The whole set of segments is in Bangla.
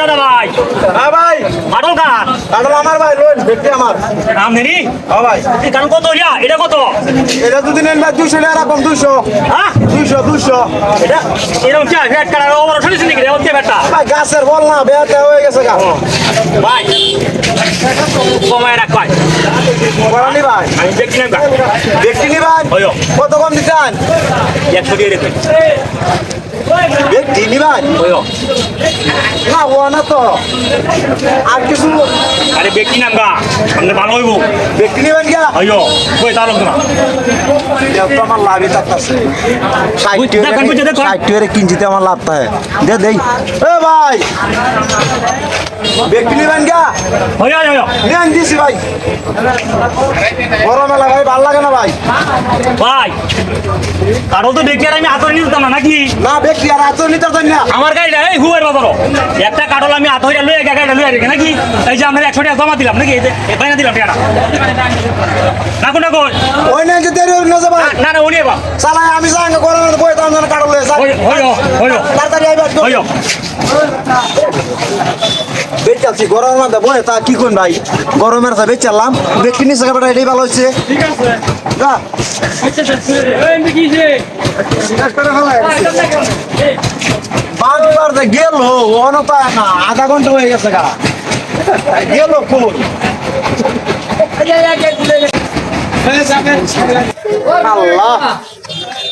দাদা ভাই। হ্যাঁ ভাই। আটল কার? কাটল আমার ভাই লোন আমার। নাম নেনি হ্যাঁ ভাই। কত ইয়া এটা কত? এটা যদি নেন ভাই দুশো টাকা রাখুন দুশো হ্যাঁ? দুশো দুশো এটা এরকম কি রেড কালার ওভার শুনেছি নাকি? রে ওকে বেটা ভাই গাছের বল না বেয়াতে হয়ে গেছে গা। ভাই। কমায় রাখ ভাই। ভাই। আমি দেখছি না ব্যক্তি নিবেন ওইও। কত কম দিচ্ছেন একশো দিয়ে রেখে ব্যক্তি নিবেন ওইও না ও না তো। আর কিছু আরে ব্যক্তি নাম গা সামনে ভালো হইব। ব্যক্তি নিবেন গা ওইও কই তার না আমার লাভই দেখুন। ষাট টাকা কিনছিতে আমার লাভ দে দেই। এ ভাই। ব্যক্তি নিবেন গা নিয়ে দিছি ভাই। বড় মেলা ভাই ভালো লাগে না ভাই। ভাই কারও তো দেখি আর আমি হাতে নিয়ে না নাকি? না ব্যক্তি আর এত নিতে চান না। আমার গাড়িটা এই হুয়ের বাজার একটা কাটল আমি হাত হইয়া লইয়া গাড়িটা লইয়া রেখে নাকি? এই যে আমরা একশো টাকা জমা দিলাম নাকি? এই বাইনা দিলাম টাকাটা। না কোন কই? ওই না যে দেরি না ভাই না না উনি বা সালা আমি যাঙ্গে গরম বই তাম জানা বেচাচ্ছি গরমের মধ্যে তা কি কোন ভাই? গরমের বেচালাম ব্যক্তি নিচে কাপড় এটাই ভালো হচ্ছে। যা। পাঁচবার যে? গেল অনতা না আধা ঘণ্টা হয়ে গেছে গা। গেল কোন আল্লাহ।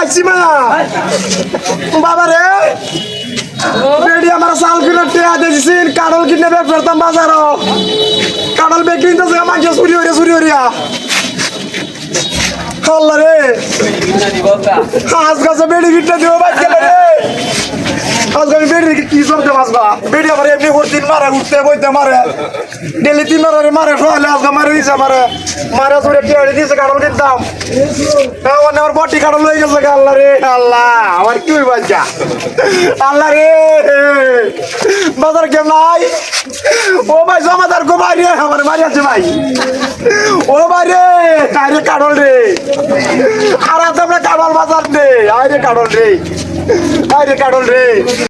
আইছি মা বাবা রে বেডি আমার সাল কিলো টেয়া দিয়েছিস কাডল কিনে ফেরতাম বাজার কাডল বেকরি তো যে চুরি হরিয়া চুরি হরিয়া আল্লাহ রে। হাঁস গাছে বেডি কিনতে দিও রে আজকে কি করতে বাসবা বেডি আমার এমনি দিন মারে উঠতে, বইতে মারে। ডেলি তিন মারে মারে আজকে মারে দিছে মারে। মারে চুরে টেয়া দিয়েছে কাডল কিনতাম এখন আমার বটি কাডল হয়ে গেছে আল্লাহ রে। আল্লাহ, আমার কি হইবা যা আল্লাহ রে। বাজার কেমন নাই? ও ভাই, জমাদার গো ভাই রে, আমার বাড়ি আছে ও ভাই রে, আরে কাডল রে। আর আমরা কাডল বাজার রে আরে কাডল রে। আরে কাডল রে।